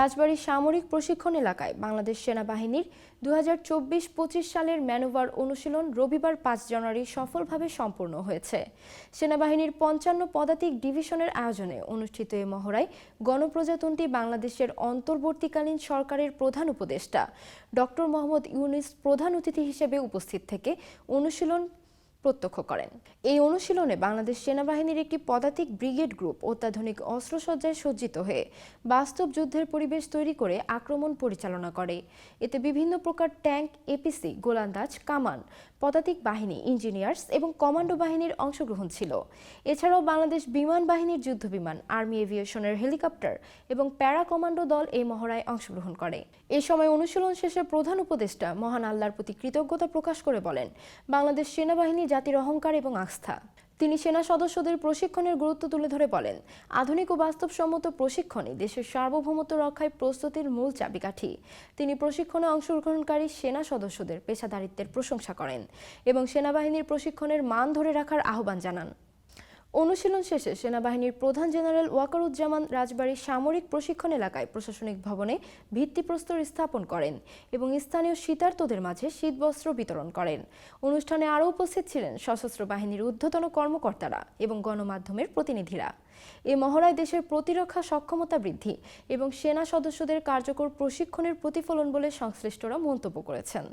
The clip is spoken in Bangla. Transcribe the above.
রাজবাড়ী সামরিক প্রশিক্ষণ এলাকায় বাংলাদেশ সেনাবাহিনীর দু হাজার সালের ম্যানোভার অনুশীলন রবিবার পাঁচ জানুয়ারি সফলভাবে সম্পূর্ণ হয়েছে। সেনাবাহিনীর পঞ্চান্ন পদাতিক ডিভিশনের আয়োজনে অনুষ্ঠিত এ মহড়ায় গণপ্রজাতন্ত্রী বাংলাদেশের অন্তর্বর্তীকালীন সরকারের প্রধান উপদেষ্টা ডক্টর মোহাম্মদ ইউনুস প্রধান অতিথি হিসেবে উপস্থিত থেকে অনুশীলন প্রত্যক্ষ করেন। এই অনুশীলনে বাংলাদেশ সেনাবাহিনীর একটি পদাতিক ব্রিগেড গ্রুপ অত্যাধুনিক অস্ত্রসজ্জায় সজ্জিত হয়ে বাস্তব যুদ্ধের পরিবেশ তৈরি করে আক্রমণ পরিচালনা করে। এতে বিভিন্ন প্রকার ট্যাঙ্ক, এপিসি, গোলান্দাজ, কামান, পদাতিক বাহিনী, ইঞ্জিনিয়ার্স এবং কমান্ডো বাহিনীর অংশগ্রহণ ছিল। এছাড়াও বাংলাদেশ বিমান বাহিনীর যুদ্ধবিমান আর্মি এভিয়েশনের হেলিকপ্টার এবং প্যারা কমান্ডো দল এই মহড়ায় অংশগ্রহণ করে। এ সময় অনুশীলন শেষে প্রধান উপদেষ্টা মহান আল্লাহর প্রতি কৃতজ্ঞতা প্রকাশ করে বলেন, বাংলাদেশ সেনাবাহিনী জাতির অহংকার এবং আস্থা। তিনি সেনা সদস্যদের প্রশিক্ষণের গুরুত্ব তুলে ধরে বলেন, আধুনিক ও বাস্তবসম্মত প্রশিক্ষণই দেশের সার্বভৌমত্ব রক্ষায় প্রস্তুতির মূল চাবিকাঠি। তিনি প্রশিক্ষণে অংশগ্রহণকারী সেনা সদস্যদের পেশাদারিত্বের প্রশংসা করেন এবং সেনাবাহিনীর প্রশিক্ষণের মান ধরে রাখার আহ্বান জানান। অনুশীলন শেষে সেনাবাহিনীর প্রধান জেনারেল ওয়াকারুজ্জামান রাজবাড়ীর সামরিক প্রশিক্ষণ এলাকায় প্রশাসনিক ভবনে ভিত্তিপ্রস্তর স্থাপন করেন এবং স্থানীয় শীতার্তদের মাঝে শীতবস্ত্র বিতরণ করেন। অনুষ্ঠানে আরও উপস্থিত ছিলেন সশস্ত্র বাহিনীর ঊর্ধ্বতন কর্মকর্তারা এবং গণমাধ্যমের প্রতিনিধিরা। এ মহড়ায় দেশের প্রতিরক্ষা সক্ষমতা বৃদ্ধি এবং সেনা সদস্যদের কার্যকর প্রশিক্ষণের প্রতিফলন বলে সংশ্লিষ্টরা মন্তব্য করেছেন।